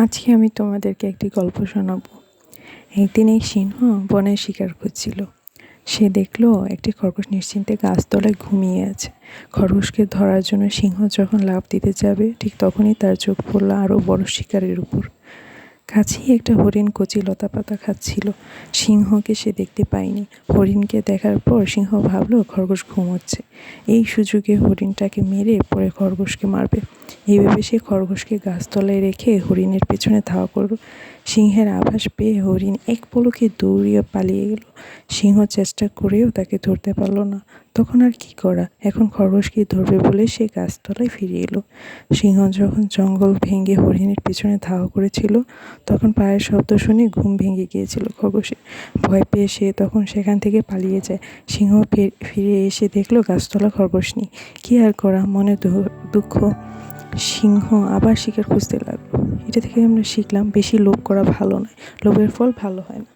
আজকে আমি তোমাদেরকে একটি গল্প শোনাবো। একদিন এই সিংহ বনে শিকার করছিল সে দেখল একটি খরগোশ নিশ্চিন্তে গাছতলায় ঘুমিয়ে আছে। খরগোশকে ধরার জন্য সিংহ যখন লাফ দিতে যাবে, ঠিক তখনই তার চোখ পড়ল আরও বড় শিকারের উপর। কাছেই একটা হরিণ কচি লতা পাতা খাচ্ছিল। সিংহকে সে দেখতে পায়নি। হরিণকে দেখার পর সিংহ ভাবলো, খরগোশ ঘুমোচ্ছে। এই সুযোগে হরিণটাকে মেরে পরে খরগোশকে মারবে। এইভাবে সে খরগোশকে গাছতলায় রেখে হরিণের পেছনে ধাওয়া করল। সিংহের আভাস পেয়ে হরিণ এক পলকে দৌড়িয়ে পালিয়ে গেল। সিংহ চেষ্টা করেও তাকে ধরতে পারল না। তখন আর কি করা? এখন খরগোশকে ধরবে বলে সে গাছতলায় ফিরে এলো। সিংহ যখন জঙ্গল ভেঙে হরিণের পিছনে ধাওয়া করেছিল, তখন পায়ের শব্দ শুনে ঘুম ভেঙে গিয়েছিল খরগোশের। ভয় পেয়ে সে তখন সেখান থেকে পালিয়ে যায়। সিংহ ফিরে এসে দেখল গাছতলা খরগোশ নেই। কী আর করা? মনে দুঃখ সিংহ আবার শিকার খুঁজতে লাগল। এটা থেকে আমরা শিখলাম বেশি লোভ করা ভালো নয়। লোভের ফল ভালো হয় না।